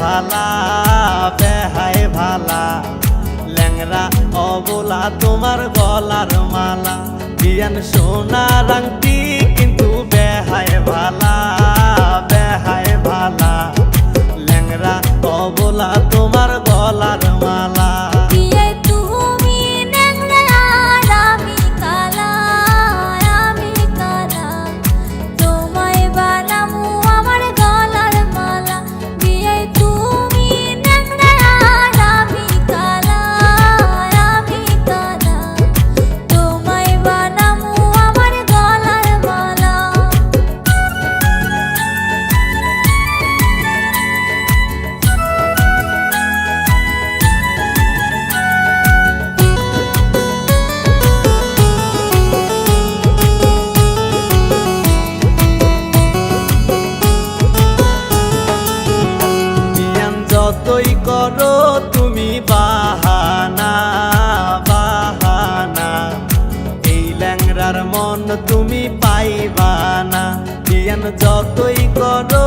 ভালা বেহাই ভালা। ল্যাংরা অবলা তোমার গলার মালা। বিয়ান সোনা রাংটি কিন্তু বেহাই ভালা বেহাই ভালা। ল্যাংরা অবলা তুমি পাইবা না। বিয়ান যতই করো